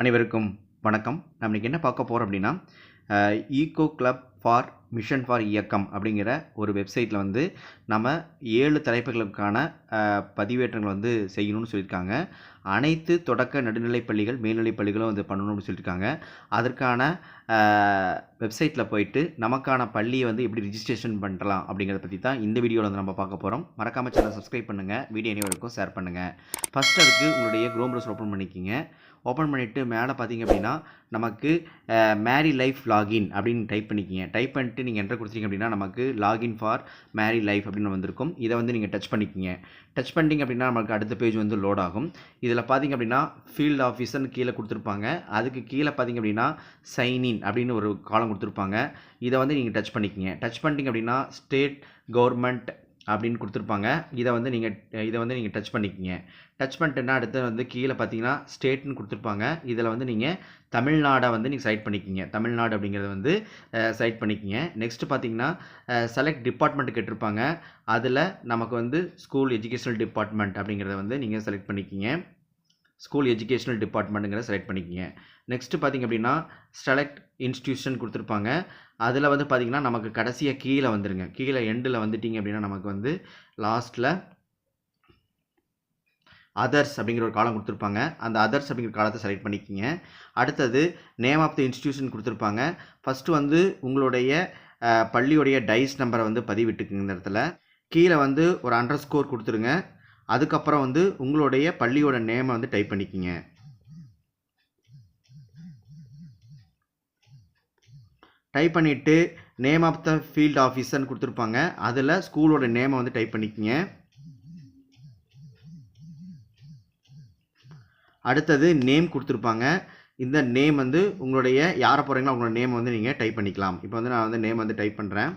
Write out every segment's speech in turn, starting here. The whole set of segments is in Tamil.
அனைவருக்கும் வணக்கம். நம்ம இன்றைக்கி என்ன பார்க்க போகிறோம் அப்படின்னா eco club for mission for இயக்கம் அப்படிங்கிற ஒரு வெப்சைட்டில் வந்து நம்ம ஏழு தலைப்புகளுக்கான பதிவேற்றங்கள் வந்து செய்யணும்னு சொல்லியிருக்காங்க. அனைத்து தொடக்க நடுநிலைப் பள்ளிகள் மேல்நிலைப் பள்ளிகளும் வந்து பண்ணணும்னு சொல்லியிருக்காங்க. அதற்கான வெப்சைட்டில் போயிட்டு நமக்கான பள்ளியை வந்து எப்படி ரிஜிஸ்ட்ரேஷன் பண்ணலாம் அப்படிங்கிறத பற்றி தான் இந்த வீடியோவில் வந்து நம்ம பார்க்க போகிறோம் மறக்காம சேனல் சப்ஸ்கிரைப் பண்ணுங்கள் வீடியோ அனைவருக்கும் ஷேர் பண்ணுங்கள் ஃபஸ்ட் அதுக்கு உங்களுடைய க்ரோம் ப்ரௌசர் ஓப்பன் பண்ணிக்கிங்க. ஓப்பன் பண்ணிவிட்டு மேலே பார்த்தீங்க அப்படின்னா நமக்கு மேரி லைஃப் லாகின் அப்படின்னு டைப் பண்ணிக்கிங்க. டைப் பண்ணிட்டு நீங்கள் என்டர் கொடுத்தீங்க அப்படின்னா நமக்கு லாகின் ஃபார் மேரி லைஃப் அப்படின்னு வந்திருக்கும். இதை வந்து நீங்கள் டச் பண்ணிக்கிங்க. டச் பண்ணிட்டீங்க அப்படின்னா நமக்கு அடுத்த பேஜ் வந்து லோட் ஆகும். இதில் பார்த்தீங்க அப்படின்னா ஃபீல்டு ஆஃபீஸர்னு கீழே கொடுத்துருப்பாங்க. அதுக்கு கீழே பார்த்தீங்க அப்படின்னா சைன்இன் அப்படின்னு ஒரு காலம் கொடுத்துருப்பாங்க. இதை வந்து நீங்கள் டச் பண்ணிக்கிங்க. டச் பண்ணிட்டீங்க அப்படின்னா ஸ்டேட் கவர்மெண்ட் அப்படின்னு கொடுத்துருப்பாங்க. இதை வந்து நீங்கள் இதை வந்து நீங்கள் டச் பண்ணிக்கிங்க. டச் பண்ணிட்டுன்னா அடுத்து வந்து கீழே பார்த்தீங்கன்னா ஸ்டேட்னு கொடுத்துருப்பாங்க. இதில் வந்து நீங்கள் தமிழ்நாடை வந்து நீங்கள் சைட் பண்ணிக்கிங்க. தமிழ்நாடு அப்படிங்கிறத வந்து சைட் பண்ணிக்கிங்க. நெக்ஸ்ட்டு பார்த்தீங்கன்னா செலக்ட் டிபார்ட்மெண்ட் கேட்டிருப்பாங்க. அதில் நமக்கு வந்து ஸ்கூல் எஜுகேஷனல் டிபார்ட்மெண்ட் அப்படிங்கிறத வந்து நீங்கள் செலக்ட் பண்ணிக்கிங்க. ஸ்கூல் எஜுகேஷனல் டிபார்ட்மெண்ட்டுங்கிற செலக்ட் பண்ணிக்கிங்க. நெக்ஸ்ட்டு பார்த்தீங்க அப்படின்னா செலக்ட் இன்ஸ்டியூஷன் கொடுத்துருப்பாங்க. அதில் வந்து பார்த்திங்கன்னா நமக்கு கடைசியாக கீழே வந்துருங்க. கீழே எண்டில் வந்துட்டிங்க அப்படின்னா நமக்கு வந்து லாஸ்ட்டில் அதர்ஸ் அப்படிங்கிற ஒரு காலம் கொடுத்துருப்பாங்க. அந்த அதர்ஸ் அப்படிங்கிற காலத்தை செலக்ட் பண்ணிக்கிங்க. அடுத்தது நேம் ஆஃப் த இன்ஸ்டியூஷன் கொடுத்துருப்பாங்க. ஃபஸ்ட்டு வந்து உங்களுடைய பள்ளியுடைய டைஸ் நம்பரை வந்து பதிவிட்டுக்குங்க இந்த இடத்துல. கீழே வந்து ஒரு அண்டர் ஸ்கோர் கொடுத்துருங்க. அதுக்கப்புறம் வந்து உங்களுடைய பள்ளியோட நேமை வந்து டைப் பண்ணிக்கிங்க. டைப் பண்ணிவிட்டு நேம் ஆஃப் த ஃபீல்ட் ஆஃபீஸர்னு கொடுத்துருப்பாங்க. அதில் ஸ்கூலோட நேமை வந்து டைப் பண்ணிக்கிங்க. அடுத்தது நேம் கொடுத்துருப்பாங்க. இந்த நேம் வந்து உங்களுடைய யாரை போகிறீங்களோ அவங்களோட நேம் வந்து நீங்கள் டைப் பண்ணிக்கலாம். இப்போ வந்து நான் வந்து நேம் வந்து டைப் பண்ணுறேன்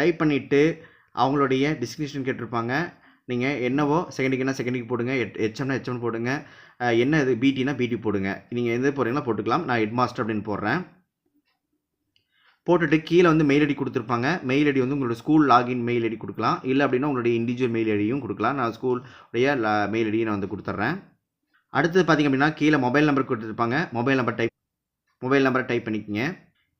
டைப் பண்ணிவிட்டு அவங்களுடைய டிஸ்கிரிப்ஷன் கேட்டிருப்பாங்க. நீங்கள் என்னவோ செகண்டுக்குன்னா செகண்டிக்கு செகண்டுக்கு போடுங்க. ஹெச்எம்னா ஹெச்எம் போடுங்க. என்ன இது? பிடினா பிடி போடுங்க. நீங்கள் எது போடுறீங்களோ போட்டுக்கலாம். நான் ஹெட் மாஸ்டர் அப்படின்னு போடுறேன். போட்டுட்டு கீழே வந்து மெயில் ஐடி கொடுத்துருப்பாங்க. மெயில் ஐடி வந்து உங்களோட ஸ்கூல் லாகின் மெயில் ஐடி கொடுக்கலாம். இல்லை அப்படின்னா உங்களுடைய இண்டிவிஜுவல் மெயில் ஐடியும் கொடுக்கலாம். நான் ஸ்கூலுடைய மெயில் ஐடியை நான் வந்து கொடுத்துட்றேன். அடுத்தது பார்த்திங்க அப்படின்னா கீழே மொபைல் நம்பர் கொடுத்துருப்பாங்க. மொபைல் நம்பர் டைப் மொபைல் நம்பரை டைப் பண்ணிக்கங்க.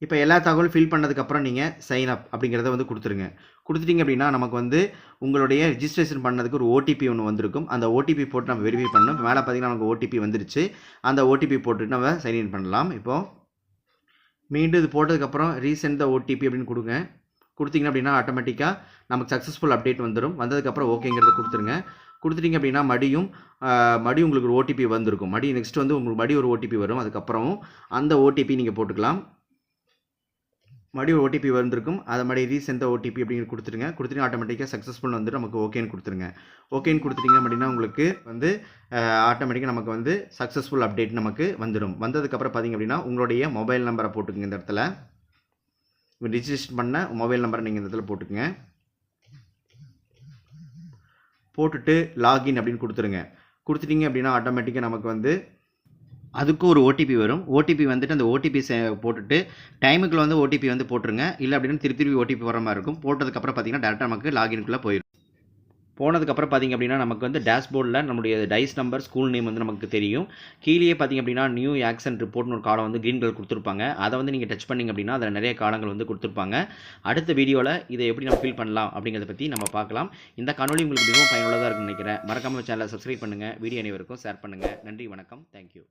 இப்போ எல்லா தகவலும் ஃபில் பண்ணதுக்கப்புறம் நீங்கள் சைன் அப் அப்படிங்கிறத வந்து கொடுத்துருங்க. கொடுத்துட்டீங்க அப்படின்னா நமக்கு வந்து உங்களுடைய ரிஜிஸ்ட்ரேஷன் பண்ணதுக்கு ஒரு ஓடிபி ஒன்று வந்திருக்கும். அந்த ஓடிபி போட்டு நம்ம வெரிஃபை பண்ணணும். மேலே பார்த்தீங்கன்னா நமக்கு ஓடிபி வந்துருச்சு. அந்த ஓடிபி போட்டுட்டு நம்ம சைன்இன் பண்ணலாம். இப்போது மீண்டும் இது போட்டதுக்கப்புறம் ரீசெண்ட் த ஓடிபி அப்படின்னு கொடுங்க. கொடுத்தீங்க அப்படின்னா ஆட்டோமேட்டிக்காக நமக்கு சக்ஸஸ்ஃபுல் அப்டேட் வந்துடும் வந்ததுக்கப்புறம் ஓகேங்கிறத கொடுத்துருங்க. கொடுத்துட்டீங்க அப்படின்னா மடியும் மடி உங்களுக்கு ஒரு ஓடிபி வந்திருக்கும். மடி நெக்ஸ்ட் வந்து உங்களுக்கு மடி ஒரு ஓடிபி வரும். அதுக்கப்புறம் அந்த ஓடிபி நீங்கள் போட்டுக்கலாம். மறுபடியும் ஒரு ஓடிபி வந்திருக்கும். அதை மாதிரி ரீசெண்ட் ஓடிபி அப்படிங்கிற கொடுத்துருங்க. கொடுத்துட்டு ஆட்டோமேட்டிக்காக சக்ஸஸ்ஃபுல் வந்துட்டு நமக்கு ஓகேன்னு கொடுத்துருங்க. ஓகேன்னு கொடுத்துட்டீங்க அப்படின்னா உங்களுக்கு வந்து ஆட்டோமேட்டிக்காக நமக்கு வந்து சக்ஸஸ்ஃபுல் அப்டேட் நமக்கு வந்துடும். வந்ததுக்கப்புறம் பார்த்தீங்க அப்படின்னா உங்களுடைய மொபைல் நம்பரை போட்டுக்குங்க இந்த இடத்துல. ரிஜிஸ்டர் பண்ண மொபைல் நம்பரை நீங்கள் இந்த இடத்துல போட்டுக்குங்க. போட்டுட்டு லாகின் அப்படின்னு கொடுத்துருங்க. கொடுத்துட்டீங்க அப்படின்னா ஆட்டோமேட்டிக்காக நமக்கு வந்து அதுக்கும் ஒரு ஓடிபி வரும். ஓடிபி வந்துட்டு அந்த ஓடிபி போட்டுட்டு டைமுக்குள்ள வந்து ஓடிபி வந்து போட்டுருங்க. இல்லை அப்படின்னா திருப்பி திருப்பி ஓடிபி வர மாதிரி இருக்கும். போட்டதுக்கப்புறம் பார்த்தீங்கன்னா டேரெக்டாக நமக்கு லாகின்குள்ளே போயிடும் போனதுக்கப்புறம் பார்த்தீங்க அப்படின்னா நமக்கு வந்து டேஷ்போர்டில் நம்முடைய டைஸ் நம்பர் ஸ்கூல் நேம் வந்து நமக்கு தெரியும். கீழே பார்த்தீங்க அப்படின்னா நியூ ஆக்சன் ரிப்போர்ட்னு ஒரு காலம் வந்து க்ரீன் கலர் கொடுத்துருப்பாங்க. அதை வந்து நீங்கள் டச் பண்ணிங்க அப்படின்னா அதில் நிறைய காலங்கள் வந்து கொடுத்துருப்பாங்க. அடுத்த வீடியோவில் இதை எப்படி நம்ம ஃபில் பண்ணலாம் அப்படிங்கிறத பற்றி நம்ம பார்க்கலாம். இந்த காணொலி உங்களுக்கு மிகவும் பயனுள்ளதாக இருக்குன்னு நினைக்கிறேன். மறக்காமல் சேனலை சப்ஸ்கிரைப் பண்ணுங்கள் வீடியோ அனைவருக்கும் ஷேர் பண்ணுங்கள் நன்றி வணக்கம். தேங்க்யூ